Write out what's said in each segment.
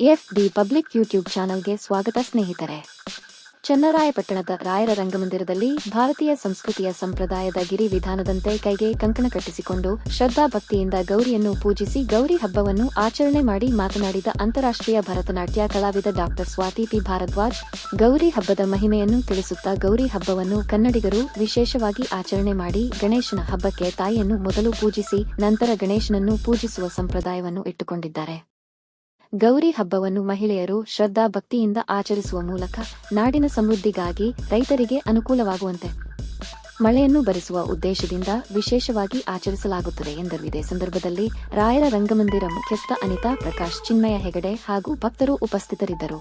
F D public YouTube ಚಾನಲ್ಗೆ ಸ್ವಾಗತ ಸ್ನೇಹಿತರೆ. ಚನ್ನರಾಯಪಟ್ಟಣದ ರಾಯರ ರಂಗಮಂದಿರದಲ್ಲಿ ಭಾರತೀಯ ಸಂಸ್ಕೃತಿಯ ಸಂಪ್ರದಾಯದ ಗಿರಿ ವಿಧಾನದಂತೆ ಕೈಗೆ ಕಂಕಣ ಕಟ್ಟಿಸಿಕೊಂಡು ಶ್ರದ್ಧಾ ಭಕ್ತಿಯಿಂದ ಗೌರಿಯನ್ನು ಪೂಜಿಸಿ ಗೌರಿ ಹಬ್ಬವನ್ನು ಆಚರಣೆ ಮಾಡಿ ಮಾತನಾಡಿದ ಅಂತಾರಾಷ್ಟ್ರೀಯ ಭರತನಾಟ್ಯ ಕಲಾವಿದ ಡಾಕ್ಟರ್ ಸ್ವಾತಿ ಪಿ. ಭಾರದ್ವಾಜ್, ಗೌರಿ ಹಬ್ಬದ ಮಹಿಮೆಯನ್ನು ತಿಳಿಸುತ್ತಾ ಗೌರಿ ಹಬ್ಬವನ್ನು ಕನ್ನಡಿಗರು ವಿಶೇಷವಾಗಿ ಆಚರಣೆ ಮಾಡಿ ಗಣೇಶನ ಹಬ್ಬಕ್ಕೆ ತಾಯಿಯನ್ನು ಮೊದಲು ಪೂಜಿಸಿ ನಂತರ ಗಣೇಶನನ್ನು ಪೂಜಿಸುವ ಸಂಪ್ರದಾಯವನ್ನು ಇಟ್ಟುಕೊಂಡಿದ್ದಾರೆ. ಗೌರಿ ಹಬ್ಬವನ್ನು ಮಹಿಳೆಯರು ಶ್ರದ್ಧಾ ಭಕ್ತಿಯಿಂದ ಆಚರಿಸುವ ಮೂಲಕ ನಾಡಿನ ಸಮೃದ್ಧಿಗಾಗಿ ರೈತರಿಗೆ ಅನುಕೂಲವಾಗುವಂತೆ ಮಳೆಯನ್ನು ಬರಿಸುವ ಉದ್ದೇಶದಿಂದ ವಿಶೇಷವಾಗಿ ಆಚರಿಸಲಾಗುತ್ತದೆ ಎಂದರು ಇದೇ ಸಂದರ್ಭದಲ್ಲಿ ರಾಯರ ರಂಗಮಂದಿರ ಮುಖ್ಯಸ್ಥ ಅನಿತಾ ಪ್ರಕಾಶ್, ಚಿನ್ಮಯ ಹೆಗಡೆ ಹಾಗೂ ಭಕ್ತರು ಉಪಸ್ಥಿತರಿದ್ದರು.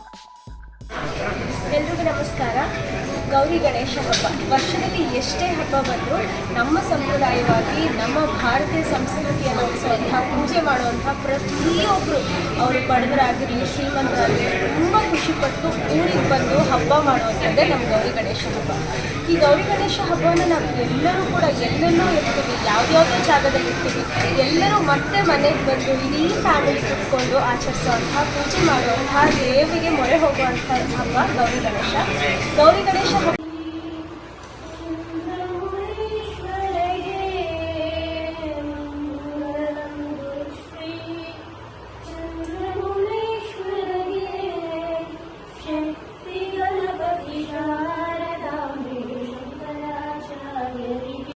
ಗೌರಿ ಗಣೇಶ ಹಬ್ಬ. ವರ್ಷದಲ್ಲಿ ಎಷ್ಟೇ ಹಬ್ಬ ಬಂದರೂ ನಮ್ಮ ಸಂಪ್ರದಾಯವಾಗಿ, ನಮ್ಮ ಭಾರತೀಯ ಸಂಸ್ಕೃತಿಯನ್ನು ಉಳಿಸುವಂಥ ಪೂಜೆ ಮಾಡುವಂಥ ಪ್ರತಿಯೊಬ್ಬರು ಅವರು ಬಡವರಾಗಿರಲಿ, ಶ್ರೀಮಂತರಾಗಿರಲಿ, ತುಂಬ ಖುಷಿಪಟ್ಟು ಊರಿಗೆ ಬಂದು ಹಬ್ಬ ಮಾಡುವಂಥದ್ದೇ ನಮ್ಮ ಗೌರಿ ಗಣೇಶ ಹಬ್ಬ. ಈ ಗೌರಿ ಗಣೇಶ ಹಬ್ಬವನ್ನು ನಾವು ಎಲ್ಲರೂ ಕೂಡ ಎಲ್ಲೆಲ್ಲೂ ಇರ್ತೀವಿ ಯಾವ್ದಾವುದೋ ಜಾಗದಲ್ಲಿ ಇರ್ತೀವಿ, ಎಲ್ಲರೂ ಮತ್ತೆ ಮನೆಗೆ ಬಂದು ಇಡೀ ಫ್ಯಾಮಿಲಿ ಕುತ್ಕೊಂಡು ಆಚರಿಸುವಂತಹ ಪೂಜೆ ಮಾಡುವಂತಹ ದೇವಿಗೆ ಮೊರೆ ಹೋಗುವಂಥ ಹಬ್ಬ ಗೌರಿ ಗಣೇಶ. ಗೌರಿ ಗಣೇಶ ಹಬ್ಬ